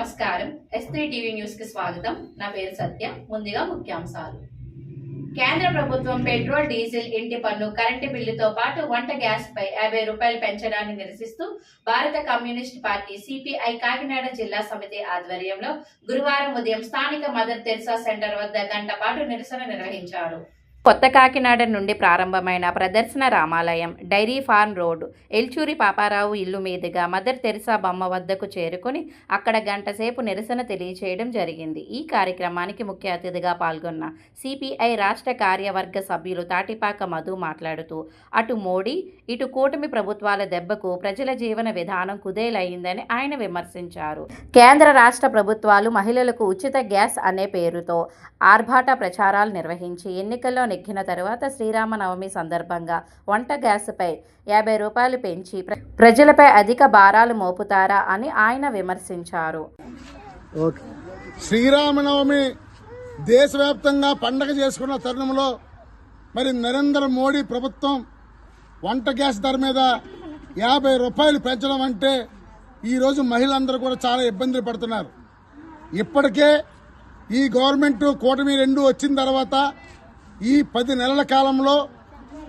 నమస్కారం. ఎస్త్రీ టీవీ న్యూస్కి స్వాగతం. నా పేరు సత్య. ముందుగా ముఖ్యాంశాలు. కేంద్ర ప్రభుత్వం పెట్రోల్ డీజిల్ ఇంటి పన్ను కరెంటు బిల్లుతో పాటు వంట గ్యాస్ పై యాభై రూపాయలు పెంచడాన్ని నిరసిస్తూ భారత కమ్యూనిస్ట్ పార్టీ సిపిఐ కాకినాడ జిల్లా సమితి ఆధ్వర్యంలో గురువారం ఉదయం స్థానిక మదర్ తెరిసా సెంటర్ వద్ద గంట పాటు నిరసన నిర్వహించారు. కొత్త కాకినాడ నుండి ప్రారంభమైన ప్రదర్శన రామాలయం dairy farm road Elchuri Paparao ఇల్లు మీదుగా మదర్ తెరిసా బొమ్మ వద్దకు చేరుకుని అక్కడ గంటసేపు నిరసన తెలియచేయడం జరిగింది. ఈ కార్యక్రమానికి ముఖ్య అతిథిగా పాల్గొన్న సిపిఐ రాష్ట్ర కార్యవర్గ సభ్యులు తాటిపాక మధు మాట్లాడుతూ అటు మోడీ ఇటు కూటమి ప్రభుత్వాల దెబ్బకు ప్రజల జీవన విధానం కుదేలయ్యిందని ఆయన విమర్శించారు. కేంద్ర రాష్ట్ర ప్రభుత్వాలు మహిళలకు ఉచిత గ్యాస్ అనే పేరుతో ఆర్భాట ప్రచారాలు నిర్వహించి ఎన్నికల్లో నెగ్గిన తరువాత శ్రీరామనవమి సందర్భంగా వంట గ్యాస్పై యాభై రూపాయలు పెంచి ప్ర- ప్రజలపై అధిక భారాలు మోపుతారా అని ఆయన విమర్శించారు. ఓకే. శ్రీరామనవమి దేశవ్యాప్తంగా పండగ చేసుకున్న తరుణంలో మరి నరేంద్ర మోడీ ప్రభుత్వం వంట గ్యాస్ ధర మీద యాభై రూపాయలు పెంచడం అంటే ఈరోజు మహిళలందరూ కూడా చాలా ఇబ్బందులు పడుతున్నారు. ఇప్పటికే ఈ గవర్నమెంట్ కూటమి రెండు వచ్చిన తర్వాత ఈ పది నెలల కాలంలో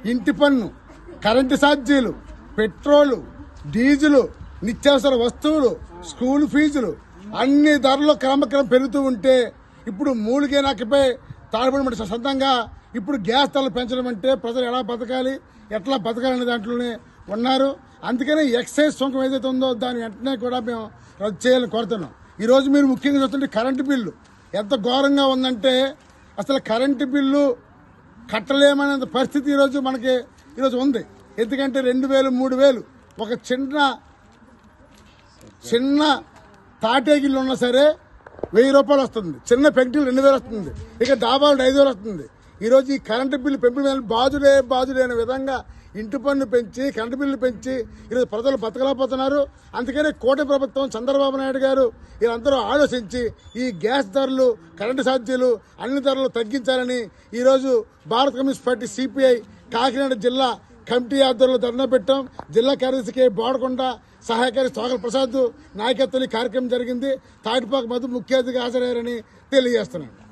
ఇంటి పన్ను కరెంటు ఛార్జీలు పెట్రోలు డీజిలు నిత్యావసర వస్తువులు స్కూల్ ఫీజులు అన్ని ధరలు క్రమక్రమం పెరుగుతూ ఉంటే ఇప్పుడు మూలిగే నాకపై తాడుబడి సొంతంగా ఇప్పుడు గ్యాస్ ధరలు పెంచడం అంటే ప్రజలు ఎలా బతకాలి ఎట్లా బతకాలనే దాంట్లోనే ఉన్నారు. అందుకని ఎక్సైజ్ సుంకం ఏదైతే ఉందో దాని వెంటనే కూడా మేము రద్దు చేయాలని కోరుతున్నాం. ఈరోజు మీరు ముఖ్యంగా చూస్తుంటే కరెంటు బిల్లు ఎంత ఘోరంగా ఉందంటే అసలు కరెంటు బిల్లు కట్టలేమనే పరిస్థితి ఈరోజు మనకి ఈరోజు ఉంది. ఎందుకంటే రెండు వేలు మూడు వేలు ఒక చిన్న చిన్న తాటేగిల్లు ఉన్నా సరే వెయ్యి రూపాయలు వస్తుంది. చిన్న పెంకులు రెండు వేలు వస్తుంది. ఇక డాబాలు ఐదు వేలు వస్తుంది. ఈరోజు ఈ కరెంటు బిల్లు పెంపుడు మీద బాజులే బాజులే అనే విధంగా ఇంటి పన్ను పెంచి కరెంటు బిల్లు పెంచి ఈరోజు ప్రజలు బతకలేకపోతున్నారు. అందుకనే కోటి ప్రభుత్వం చంద్రబాబు నాయుడు గారు వీళ్ళందరూ ఆలోచించి ఈ గ్యాస్ ధరలు కరెంటు ఛార్జీలు అన్ని ధరలు తగ్గించాలని ఈరోజు భారత కమ్యూనిస్ట్ పార్టీ సిపిఐ కాకినాడ జిల్లా కమిటీ ఆధ్వర్యంలో ధర్నా పెట్టాం. జిల్లా కార్యదర్శి కె బోడకొండ సహాయకారి సోగల ప్రసాద్ నాయకత్వం కార్యక్రమం జరిగింది. తాటిపాక మధు ముఖ్య అతిథిగా హాజరయ్యారని తెలియజేస్తున్నాను.